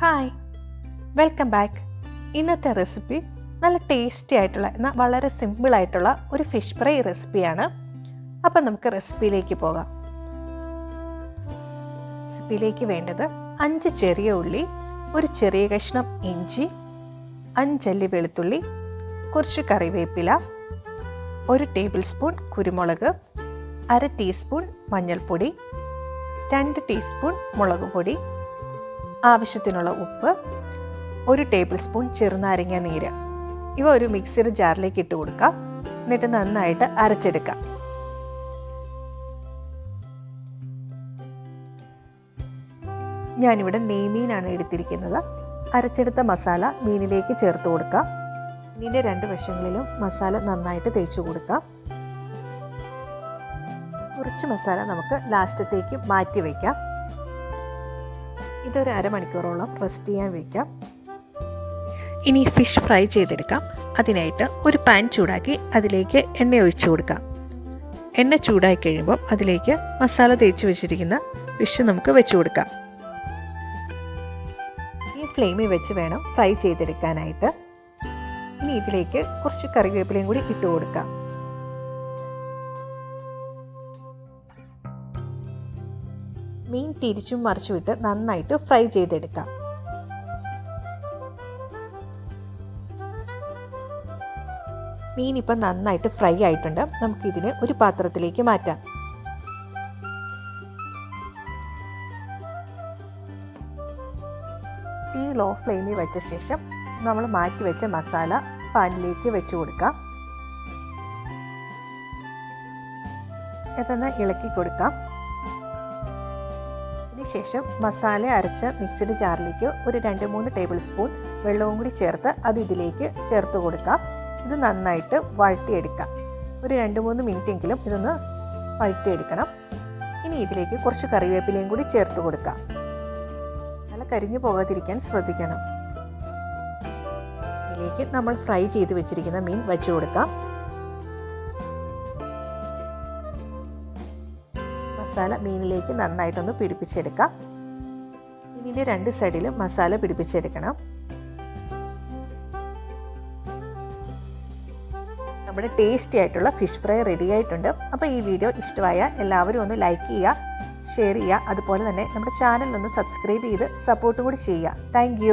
Hi welcome back ഇന്നത്തെ recipe നല്ല tasty ആയിട്ടുള്ള എന്നാൽ വളരെ സിമ്പിളായിട്ടുള്ള ഒരു ഫിഷ് ഫ്രൈ റെസിപ്പിയാണ് അപ്പം നമുക്ക് റെസിപ്പിയിലേക്ക് പോകാം. റെസിപ്പിയിലേക്ക് വേണ്ടത് അഞ്ച് ചെറിയ ഉള്ളി ഒരു ചെറിയ കഷ്ണം ഇഞ്ചി അഞ്ചല്ലി വെളുത്തുള്ളി കുറച്ച് കറിവേപ്പില ഒരു ടേബിൾ സ്പൂൺ കുരുമുളക് അര ടീസ്പൂൺ മഞ്ഞൾപ്പൊടി രണ്ട് ടീസ്പൂൺ മുളക് പൊടി ആവശ്യത്തിനുള്ള ഉപ്പ് ഒരു ടേബിൾ സ്പൂൺ ചെറുനാരങ്ങ നീര്. ഇവ ഒരു മിക്സിയുടെ ജാറിലേക്ക് ഇട്ട് കൊടുക്കാം എന്നിട്ട് നന്നായിട്ട് അരച്ചെടുക്കാം ഞാനിവിടെ നെയ്മീനാണ് എടുത്തിരിക്കുന്നത്. അരച്ചെടുത്ത മസാല മീനിലേക്ക് ചേർത്ത് കൊടുക്കാം മീനിന്റെ രണ്ട് വശങ്ങളിലും മസാല നന്നായിട്ട് തേച്ച് കൊടുക്കാം കുറച്ച് മസാല നമുക്ക് ലാസ്റ്റത്തേക്ക് മാറ്റി വയ്ക്കാം. ഇതൊരു അരമണിക്കൂറോളം റെസ്റ്റ് ചെയ്യാൻ വയ്ക്കാം ഇനി ഫിഷ് ഫ്രൈ ചെയ്തെടുക്കാം. അതിനായിട്ട് ഒരു പാൻ ചൂടാക്കി അതിലേക്ക് എണ്ണ ഒഴിച്ചു കൊടുക്കാം. എണ്ണ ചൂടായി കഴിയുമ്പോൾ അതിലേക്ക് മസാല തേച്ച് വെച്ചിരിക്കുന്ന ഫിഷ് നമുക്ക് വെച്ച് കൊടുക്കാം. ഈ ഫ്ലെയിമിൽ വെച്ച് വേണം ഫ്രൈ ചെയ്തെടുക്കാനായിട്ട്. ഇനി ഇതിലേക്ക് കുറച്ച് കറിവേപ്പിലയും കൂടി ഇട്ട് കൊടുക്കാം. മീൻ തിരിച്ചും മറിച്ചു വിട്ട് നന്നായിട്ട് ഫ്രൈ ചെയ്തെടുക്കാം. മീൻ ഇപ്പം നന്നായിട്ട് ഫ്രൈ ആയിട്ടുണ്ട്. നമുക്കിതിനെ ഒരു പാത്രത്തിലേക്ക് മാറ്റാം. തീ ലോ ഫ്ലെയിമിൽ വെച്ച ശേഷം നമ്മൾ മാറ്റി വെച്ച മസാല പാനിലേക്ക് വെച്ച് കൊടുക്കാം. ഇതൊന്ന് ഇളക്കി കൊടുക്കാം. ശേഷം മസാല അരച്ച മിക്സിഡ് ജാറിലേക്ക് ഒരു രണ്ട് മൂന്ന് ടേബിൾ സ്പൂൺ വെള്ളവും കൂടി ചേർത്ത് അത് ഇതിലേക്ക് ചേർത്ത് കൊടുക്കാം. ഇത് നന്നായിട്ട് വഴട്ടിയെടുക്കാം ഒരു രണ്ട് മൂന്ന് മിനിറ്റ് എങ്കിലും ഇതൊന്ന് വഴട്ടിയെടുക്കണം ഇനി ഇതിലേക്ക് കുറച്ച് കറിവേപ്പിലയും കൂടി ചേർത്ത് കൊടുക്കാം. നല്ല കരിഞ്ഞു പോകാതിരിക്കാൻ ശ്രദ്ധിക്കണം. ഇതിലേക്ക് നമ്മൾ ഫ്രൈ ചെയ്ത് വെച്ചിരിക്കുന്ന മീൻ വെച്ച് കൊടുക്കാം. മസാല മീനിലേക്ക് നന്നായിട്ടൊന്ന് പിടിപ്പിച്ചെടുക്കാം. മീനിന്റെ രണ്ട് സൈഡിലും മസാല പിടിപ്പിച്ചെടുക്കണം. നമ്മുടെ ടേസ്റ്റി ആയിട്ടുള്ള ഫിഷ് ഫ്രൈ റെഡി ആയിട്ടുണ്ട്. അപ്പോൾ ഈ വീഡിയോ ഇഷ്ടമായ എല്ലാവരും ഒന്ന് ലൈക്ക് ചെയ്യുക ഷെയർ ചെയ്യുക. അതുപോലെ തന്നെ നമ്മുടെ ചാനൽ ഒന്ന് സബ്സ്ക്രൈബ് ചെയ്ത് സപ്പോർട്ട് കൂടി ചെയ്യുക. താങ്ക്